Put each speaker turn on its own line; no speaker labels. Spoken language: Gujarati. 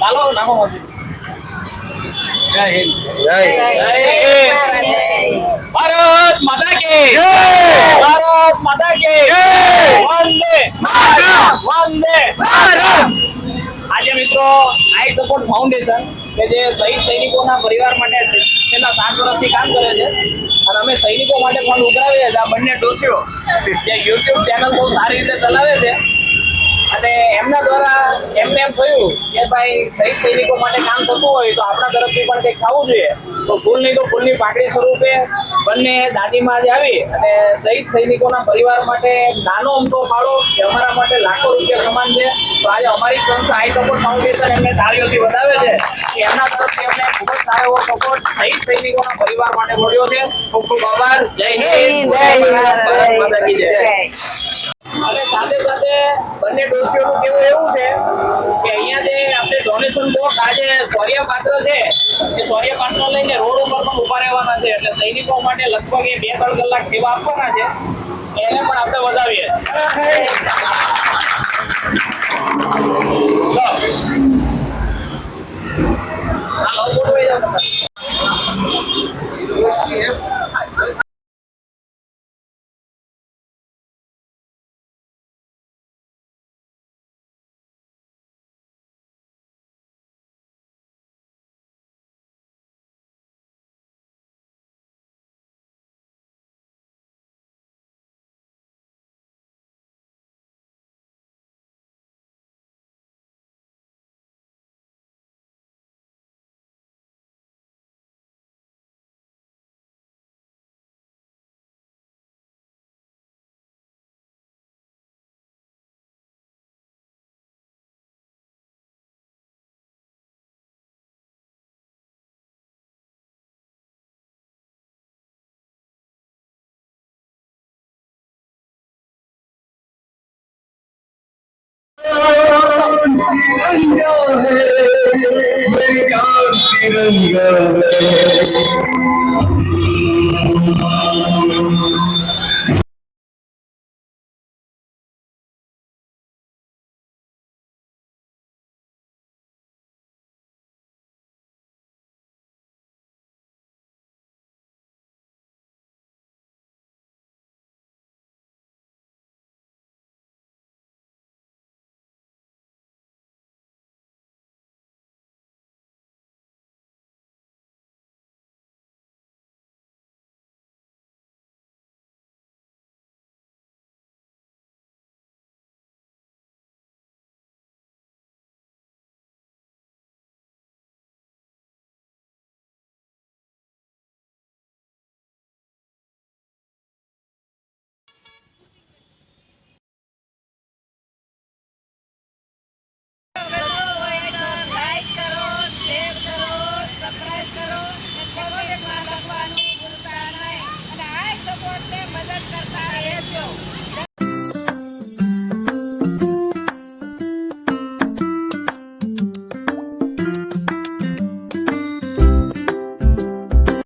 ચાલો નાખો જય હિન્દ.
જય
ભારત. માતા કી.
જય!
ભારત માતા કી.
જય!
વંદે. વંદે. આજે મિત્રો આઈ સપોર્ટ ફાઉન્ડેશન કે જે શહીદ સૈનિકોના પરિવાર માટે છેલ્લા સાત વર્ષથી કામ કરે છે. અને અમે સૈનિકો માટે ફોન ઉઘરાવીએ છીએ. આ બંને ડોસીઓ જે યુટ્યુબ ચેનલ બહુ સારી રીતે ચલાવે છે. અને એમના દ્વારા એમને એમ થયું કે ભાઈ શહીદ સૈનિકો માટે કામ થતું હોય તો આપણા તરફથી પણ કંઈક થવું જોઈએ. તો ફૂલ નહીં તો ફૂલની પાકડી સ્વરૂપે બંને દાદીમાં જ આવી અને શહીદ સૈનિકોના પરિવાર માટે નાનો અમતો ફાળો કે અમારા માટે લાખો રૂપિયા સમાન છે. તો આજે અમારી સંસ્થા આઈ સપોર્ટ ફાઉન્ડેશન એમને તાળીઓથી વધાવે છે કે એમના તરફથી અમને ખૂબ જ સારો એવો સપોર્ટ શહીદ સૈનિકોના પરિવાર માટે મળ્યો છે. ખૂબ ખૂબ આભાર. જય હિન્દ. જય ભારત જય. અને સાથે સાથે બંને ડોસીઓનું કેવું એવું છે કે અહીંયા જે આપણે ડોનેશન બોક્સ આજે સૌર્ય પાત્ર છે, એ સૌર્ય પાત્ર લઈને રોડ ઉપર પણ ઊભા રહેવાના છે. એટલે સૈનિકો માટે લગભગ એ બે ત્રણ કલાક સેવા આપવાના છે. એને પણ આપણે વધાવીએ.
तिरंगा है मेरा तिरंगा है મદદ કરતા રહેજો